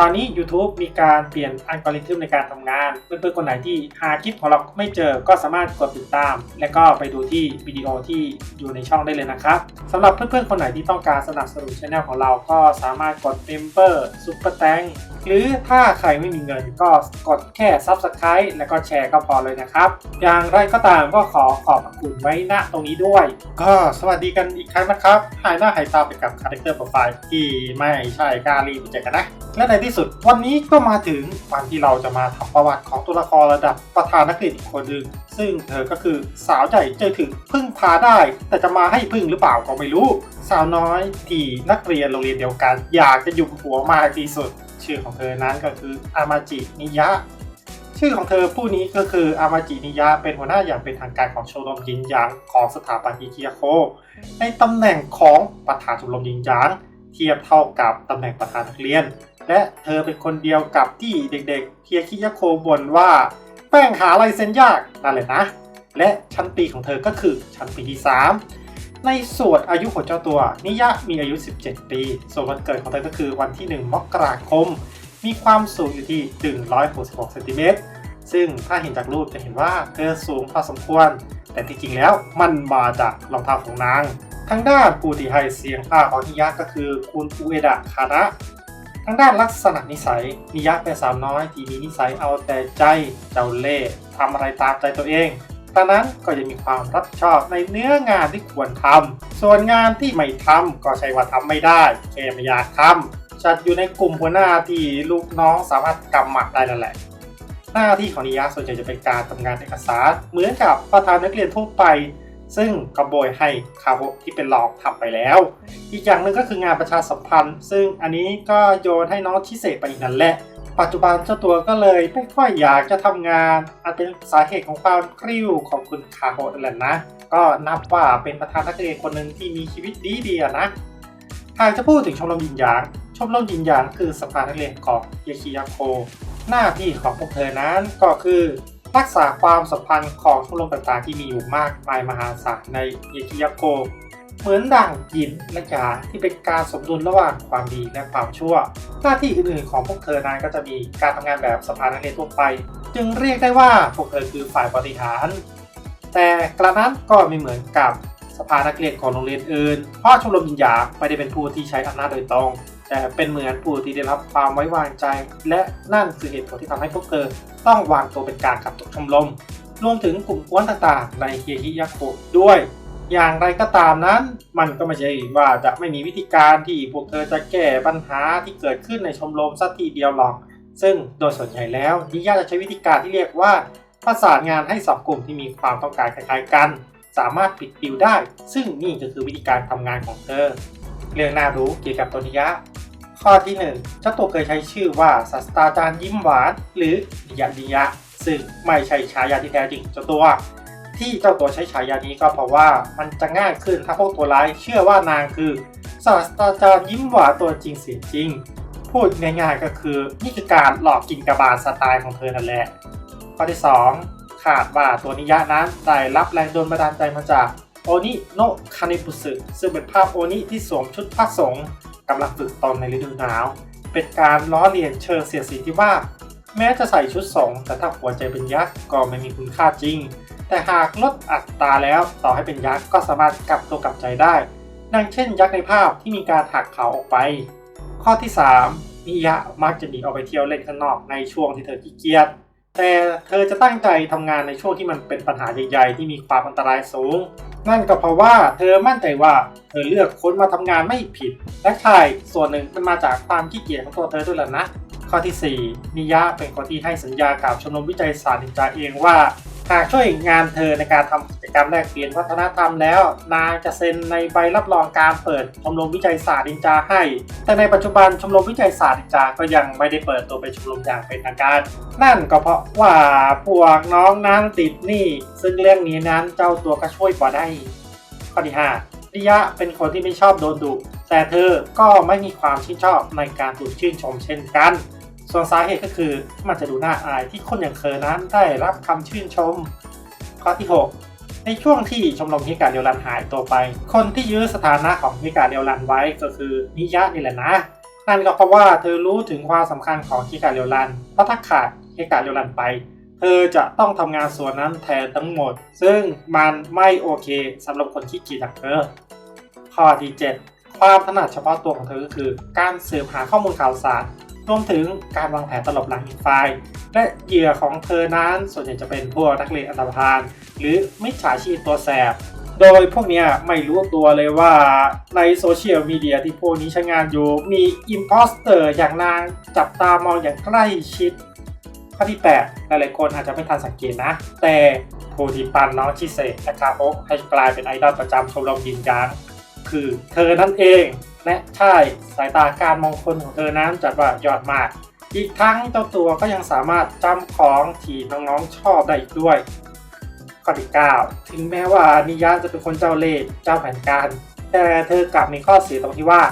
ตอนนี้ YouTube มีการเปลี่ยนอัลกอริทึมในการทำงาน เพื่อนๆคนไหนที่หาคลิปของเราไม่เจอก็สามารถกดติดตาม และก็ไปดูที่วิดีโอที่อยู่ในช่องได้เลยนะครับสำหรับเพื่อนๆคนไหนที่ต้องการสนับสนุนช่องของเราก็สามารถกด Member Super t h a n k หรือถ้าใครไม่มีเงินก็กดแค่ Subscribe แล้วก็แชร์ก็พอเลยนะครับ อย่างไรก็ตามก็ขอขอบคุณไว้ณตรงนี้ด้วย ก็สวัสดีกันอีกครั้งนะครับ หายหน้าหายตาไปกับคาแรคเตอร์โปรไฟล์ที่ไม่ใช่กาลีไปเจอกันนะ และในที่สุดวันนี้ก็มาถึงวันที่เราจะมาทำประวัติของตัวละครระดับประธานนักเรียนอีกคนหนึ่งซึ่งเธอก็คือสาวใหญ่ใจถึงพึ่งพาได้ แต่จะมาให้พึ่งหรือเปล่าก็ไม่รู้ สาวน้อยที่นักเรียนโรงเรียนเดียวกัน อยากจะอยู่หัวมากที่สุด ชื่อของเธอนั้นก็คืออามาจินิยะ ชื่อของเธอผู้นี้ก็คืออามาจินิยะเป็นหัวหน้าอย่างเป็นทางการของชมรมยินหยางของสถาบันอิคิยาโค ในตำแหน่งของประธานชมรมยินหยางเทียบเท่ากับตำแหน่งประธานนักเรียน และเธอเป็นคนเดียวกับที่เด็กๆเทียคิยาโคบ่นว่าแป้งหาลายเซ็นยากนั่นแหละนะ และชั้นปีของเธอก็คือชั้นปีที่3 ในส่วนอายุของเจ้าตัวนิยะมีอายุ 17 ปี ส่วนวันเกิดของเธอก็คือวันที่ 1 มกราคม มีความสูงอยู่ที่ 166เซนติเมตร ซึ่งถ้าเห็นจากรูปจะเห็นว่าเธอสูงพอสมควร แต่ที่จริงแล้วมันมาจากรองเท้าของนาง ทางด้านผู้ที่ให้เสียงภาคของนิยะก็คือคุณอุเอดะคาระทางด้านลักษณะนิสัยนิยะเป็นสาวน้อยที่มีนิสัยเอาแต่ใจเจ้าเล่ห์ทำอะไรตามใจตัวเอง ดังนั้นก็จะมีความรับผิดชอบในเนื้องานที่ควรทำส่วนงานที่ไม่ทำก็ใช่ว่าทำไม่ได้แค่ไม่อยากทำจัดอยู่ในกลุ่มหัวหน้าที่ลูกน้องสามารถกำหมัดได้นั่นแหละ หน้าที่ของนิยะส่วนใหญ่จะเป็นการทำงานเอกสาร เหมือนกับประธานนักเรียนทั่วไป ซึ่งกระโบยให้คาโบที่เป็นรองทำไปแล้ว อีกอย่างหนึ่งก็คืองานประชาสัมพันธ์ ซึ่งอันนี้ก็โยนให้น้องชิเซไปอีกนั่นแหละ ปัจจุบันเจ้าตัวก็เลยไม่ค่อยอยากจะทำงาน อาจเป็นสาเหตุของความกริ้วของคุณคาโฮนั่นแหละนะ ก็นับว่าเป็นประธานนักเรียนคนหนึ่งที่มีชีวิตดีดีๆอะนะหากจะพูดถึงชมรมยินหยาง ชมรมยินหยางคือสภานักเรียนของเยคิยาโค หน้าที่ของพวกเธอนั้นก็คือรักษาความสัมพันธ์ของชมรมต่างๆที่มีอยู่มากมายมหาศาลในเยคิยาโก เหมือนดั่งยินและยาที่เป็นการสมดุลระหว่างความดีและความชั่ว หน้าที่อื่นๆของพวกเธอนั้นก็จะมีการทำงานแบบสภานักเรียนทั่วไป จึงเรียกได้ว่าพวกเธอคือฝ่ายบริหาร แต่กระนั้นก็ไม่เหมือนกับสภานักเรียนของโรงเรียนอื่น เพราะชมรมยินยางไม่ได้เป็นผู้ที่ใช้อำนาจโดยตรง แต่เป็นเหมือนผู้ที่ได้รับความไว้วางใจ และนั่นคือเหตุผลที่ทำให้พวกเธอต้องวางตัวเป็นกลางกับทุกชมรม รวมถึงกลุ่มกวนต่างๆ ในเฮียฮิยาโกะด้วย อย่างไรก็ตามนั้น มันก็ไม่ใช่ว่าจะไม่มีวิธีการที่พวกเธอจะแก้ปัญหาที่เกิดขึ้นในชมรมสักทีเดียวหรอก ซึ่งโดยส่วนใหญ่แล้วนิยาจะใช้วิธีการที่เรียกว่าประสานงานให้สองกลุ่มที่มีความต้องการคล้ายๆกัน สามารถปิดดิวได้ ซึ่งนี่ก็คือวิธีการทำงานของเธอ เรื่องน่ารู้เกี่ยวกับตัวนิยะ ข้อที่1เจ้าตัวเคยใช้ชื่อว่าศาสตราจารย์ยิ้มหวาน หรือนิยะนิยะ ซึ่งไม่ใช่ฉายาที่แท้จริงเจ้าตัว ที่เจ้าตัวใช้ฉายานี้ก็เพราะว่ามันจะง่ายขึ้นถ้าพวกตัวร้ายเชื่อว่านางคือศาสตราจารย์ยิ้มหวานตัวจริงเสียงจริง พูดง่ายๆก็คือนี่คือการหลอกกินกระบาลสไตล์ของเธอนั่นแหละข้อที่ 2 ขาดว่าตัวนิยะนั้นได้รับแรงโดนบันดาลใจมาจากโอนิโนคานิบุสึซึ่งเป็นภาพโอนิที่สวมชุดผ้าสงฆ์กำลังฝึกตนในฤดูหนาว เป็นการล้อเลียนเชิงเสียดสีที่ว่า แม้จะใส่ชุดสงฆ์แต่ถ้าหัวใจเป็นยักษ์ก็ไม่มีคุณค่าจริง แต่หากลดอัตราแล้วต่อให้เป็นยักษ์ก็สามารถกลับตัวกลับใจได้ ดังเช่นยักษ์ในภาพที่มีการหักเขาออกไป ข้อที่3นิยะมักจะหนีออกไปเที่ยวเล่นข้างนอกในช่วงที่เธอขี้เกียจ แต่เธอจะตั้งใจทำงานในช่วงที่มันเป็นปัญหาใหญ่ๆ ที่มีความอันตรายสูง นั่นก็เพราะว่าเธอมั่นใจว่าเธอเลือกคนมาทำงานไม่ผิด และใช่ส่วนหนึ่งมันมาจากความขี้เกียจของตัวเธอด้วยแหละนะ ข้อที่4นิยะเป็นคนที่ให้สัญญากับชมรมวิจัยศารนินจาเองว่า หากช่วยงานเธอในการทำกิจกรรมแลกเปลี่ยนวัฒนธรรมแล้ว นางจะเซ็นในใบรับรองการเปิดชมรมวิจัยศาสตร์นินจาให้ แต่ในปัจจุบันชมรมวิจัยศาสตร์นินจาก็ยังไม่ได้เปิดตัวเป็นชมรมอย่างเป็นทางการ นั่นก็เพราะว่าพวกน้องนั้นติดหนี้ซึ่งเรื่องนี้นั้นเจ้าตัวก็ช่วยกว่าได้ข้อที่5ริยะเป็นคนที่ไม่ชอบโดนดุแต่เธอก็ไม่มีความชื่นชอบในการถูกชื่นชมเช่นกัน ส่วนสาเหตุก็คือมันจะดูน่าอายที่คนอย่างเธอนั้นได้รับคำชื่นชม ข้อที่ 6 ในช่วงที่ชมรมฮิกาเดียวรันหายตัวไป คนที่ยื้อสถานะของฮิกาเดียวรันไว้ก็คือนิยะนี่แหละนะ นั่นก็เพราะว่าเธอรู้ถึงความสำคัญของคิกาเรียวรันเพราะถ้าขาดคิกาเรียวรันไป เธอจะต้องทำงานส่วนนั้นแทนทั้งหมด ซึ่งมันไม่โอเคสำหรับคนขี้เกียจอย่างเธอข้อที่ 7 ความถนัดเฉพาะตัวของเธอก็คือ การสืบหาข้อมูลข่าวสาร รวมถึงการวางแผนตลบหลังอีกฝ่าย และเหยื่อของเธอนั้นส่วนใหญ่จะเป็นพวกนักเรียนอันตรพานหรือมิจฉาชีพตัวแสบ โดยพวกนี้ไม่รู้ตัวเลยว่าในโซเชียลมีเดียที่พวกนี้ใช้งานอยู่ มีอิมพอสเตอร์อย่างนางจับตามองอย่างใกล้ชิดข้อที่8หลายๆคนอาจจะไม่ทันสังเกตนะ แต่ผู้ที่ปันน้องชิเซะและคาโอะให้กลายเป็นไอดอลประจำชมรมยินยางคือเธอนั่นเอง และใช่สายตาการมองคนของเธอนั้นจัดว่ายอดมาก อีกทั้งเจ้าตัวก็ยังสามารถจำของที่น้องๆชอบได้อีกด้วยข้อที่9ถึงแม้ว่านิยะจะเป็นคนเจ้าเล่ห์เจ้าแผนการ แต่เธอกลับมีข้อเสียตรงที่ว่า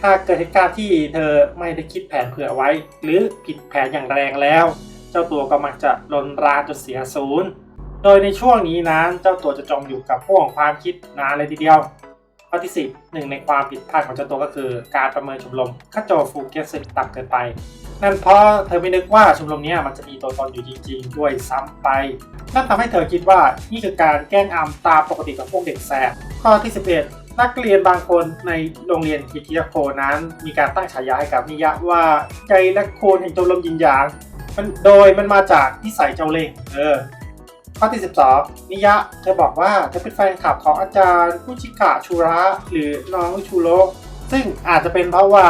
ถ้าเกิดเหตุการณ์ที่เธอไม่ได้คิดแผนเผื่อไว้ หรือผิดแผนอย่างแรงแล้ว เจ้าตัวก็มักจะลนราจนเสียศูนย์ โดยในช่วงนี้นั้นเจ้าตัวจะจมอยู่กับพวงความคิดนานเลยทีเดียว ข้อที่ 10 หนึ่งในความผิดพลาดของเจ้าตัวก็คือ การประเมินชมรมค่าโจฟูเกสึต่ำเกินไป นั่นเพราะเธอไม่นึกว่าชมรมนี้มันจะมีตัวตนอยู่จริง ๆ ด้วยซ้ำไป นั่นทำให้เธอคิดว่านี่คือการแกล้งอำตามปกติกับพวกเด็กแสบข้อที่ 11นักเรียนบางคนในโรงเรียนคิคิยาโคนั้น มีการตั้งฉายาให้กับนิยะว่าใจและโคนแห่งชมรมยินยางมันโดยมันมาจากนิสัยเจ้าเล่ห์เออ ข้อที่ 12 นิยะ เธอบอกว่าเธอเป็นแฟนคลับของอาจารย์คุชิกะชูระหรือน้องชูโรซึ่งอาจจะเป็นเพราะว่า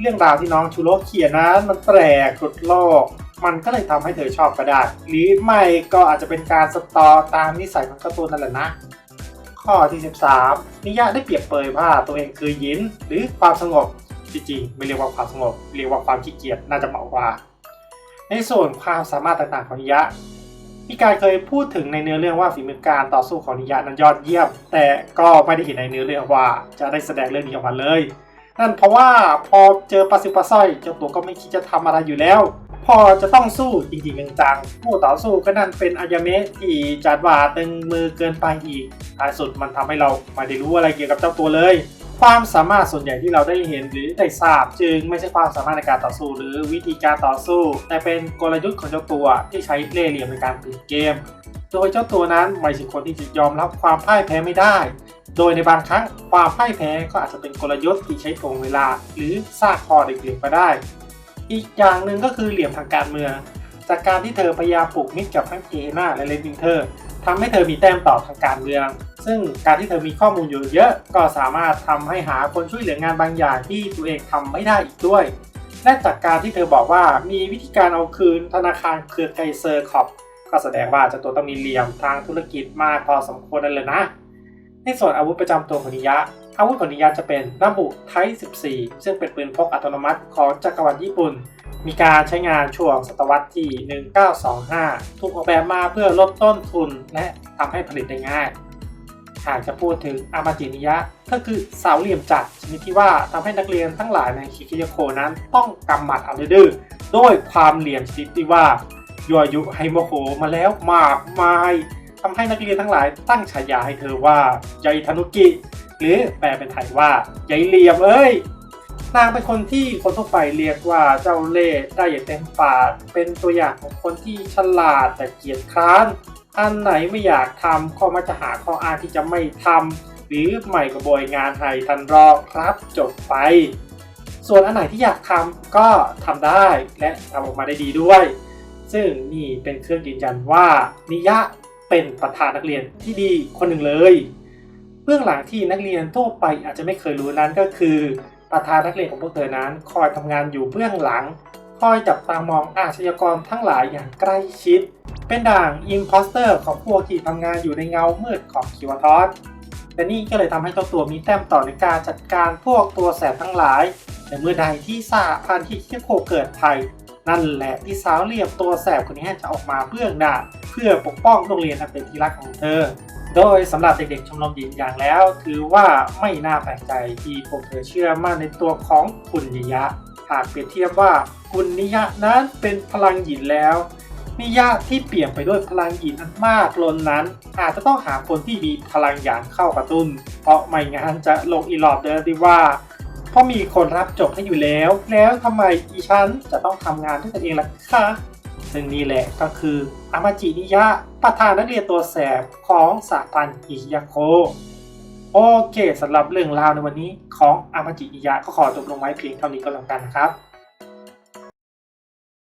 เรื่องราวที่น้องชูโรเขียนนั้นมันแปลกหลุดโลก มันก็เลยทำให้เธอชอบก็ได้ หรือไม่ก็อาจจะเป็นการสตอตามนิสัยของการ์ตูนนั่นแหละนะ ข้อที่ 13 นิยะได้เปรียบเปยว่าตัวเองคือยินหรือความสงบจริงๆไม่เรียกว่าความสงบเรียกว่าความขี้เกียจน่าจะเหมาะกว่า ในส่วนความสามารถต่างๆของนิยะ มีการเคยพูดถึงในเนื้อเรื่องว่าฝีมือการต่อสู้ของนิยะนั้นยอดเยี่ยม แต่ก็ไม่ได้เห็นในเนื้อเรื่องว่าจะได้แสดงเรื่องนี้ออกมาเลย นั่นเพราะว่าพอเจอปลาซิวปลาสร้อยเจ้าตัวก็ไม่คิดจะทำอะไรอยู่แล้ว พอจะต้องสู้จริงๆจังๆผู้ต่อสู้ก็นั่นเป็นอายาเมะที่จัดว่าตึงมือเกินไปอีกท้ายสุดมันทำให้เราไม่ได้รู้อะไรเกี่ยวกับเจ้าตัวเลย ความสามารถส่วนใหญ่ที่เราได้เห็นหรือได้ทราบ จึงไม่ใช่ความสามารถในการต่อสู้ หรือวิธีการต่อสู้ แต่เป็นกลยุทธ์ของเจ้าตัวที่ใช้เล่ห์เหลี่ยมในการปิดเกม โดยเจ้าตัวนั้นไม่ใช่คนที่จะยอมรับความพ่ายแพ้ไม่ได้ โดยในบางครั้งความพ่ายแพ้ก็อาจจะเป็นกลยุทธ์ที่ใช้ถ่วงเวลา หรือสร้างคอเด็กเหลี่ยมก็ได้ อีกอย่างหนึ่งก็คือเหลี่ยมทางการเมือง จากการที่เธอพยายามปลูกมิตรกับทั้งเจน่าและเลนวิงเทอร์ ทำให้เธอมีแต้มต่อทางการเมือง ซึ่งการที่เธอมีข้อมูลอยู่เยอะ ก็สามารถทำให้หาคนช่วยเหลืองานบางอย่างที่ตัวเองทำไม่ได้อีกด้วย และจากการที่เธอบอกว่ามีวิธีการเอาคืนธนาคารเครือไกเซอร์คอปก็แสดงว่าเจ้าตัวต้องมีเหลี่ยมทางธุรกิจมากพอสมควรนั่นเลยนะ ในส่วนอาวุธประจำตัวของนิยะ อาวุธของนิยะจะเป็นนาบุไท14 ซึ่งเป็นปืนพกอัตโนมัติของจักรวรรดิญี่ปุ่น มีการใช้งานช่วงศตวรรษที่ 1925 ถูกออกแบบมาเพื่อลดต้นทุนและทำให้ผลิตได้ง่าย หากจะพูดถึงอามาจินิยะ ก็คือเสาเหลี่ยมจัดชนิดที่ว่าทำให้นักเรียนทั้งหลายในคิคิยโคนั้นต้องกำหมัดเอาดื้อด้วยความเหลี่ยมชนิดที่ว่ายั่วยุให้โมโหมาแล้วมากมายทำให้นักเรียนทั้งหลายตั้งฉายาให้เธอว่าใยธนุกิ หรือแปลเป็นไทยว่าใยเหลี่ยมเอ้ย นางเป็นคนที่คนทั่วไปเรียกว่าเจ้าเล่ห์ได้อย่างเต็มปากเป็นตัวอย่างของคนที่ฉลาดแต่เกียจคร้าน อันไหนไม่อยากทำก็มักจะหาข้ออ้างที่จะไม่ทำหรือใหม่กระบอยงานให้ทันรอครับจบไป ส่วนอันไหนที่อยากทำก็ทำได้และทำออกมาได้ดีด้วย ซึ่งนี่เป็นเครื่องยืนยันว่านิยะเป็นประธานนักเรียนที่ดีคนหนึ่งเลย เบื้องหลังที่นักเรียนทั่วไปอาจจะไม่เคยรู้นั้นก็คือ ประธานนักเรียนของพวกเธอนั้น คอยทำงานอยู่เบื้องหลัง คอยจับตามองอาชญากรทั้งหลายอย่างใกล้ชิด เป็นด่างอิมพอสเตอร์ของพวกที่ทำงานอยู่ในเงามืดของคิวทอสแต่นี่ก็เลยทำให้เจ้าตัวมีแต้มต่อในการจัดการพวกตัวแสบทั้งหลายแต่เมื่อใดที่สาพันธ์ที่คิโคเกิดภัย นั่นแหละที่สาวเหลี่ยมตัวแสบคนนี้จะออกมาเบื้องหน้าเพื่อปกป้องโรงเรียนอันเป็นที่รักของเธอ โดยสำหรับเด็กๆชมรมหญิงอย่างแล้ว ถือว่าไม่น่าแปลกใจที่พวกเธอเชื่อมั่นในตัวของคุณนิยะ หากเปรียบเทียบว่าคุณนิยะนั้นเป็นพลังหยินแล้วนิยะที่เปลี่ยนไปด้วยพลังหยินอันมากล้นนั้น อาจจะต้องหาคนที่มีพลังหยางเข้ากระตุ้น เพราะไม่งั้นจะลงอีหลอบเดิมที่ว่า เพราะมีคนรับจบให้อยู่แล้ว แล้วทำไมอีฉันจะต้องทำงานด้วยตัวเองล่ะคะซึ่งนี่แหละก็คืออามาจินิยะประธานนักเรียนตัวแสบของสาพันอิชิยาโคโอเคสำหรับเรื่องราวในวันนี้ของอามาจินิยะก็ขอจบลงไว้เพียงเท่านี้ก็แล้วกันนะครับ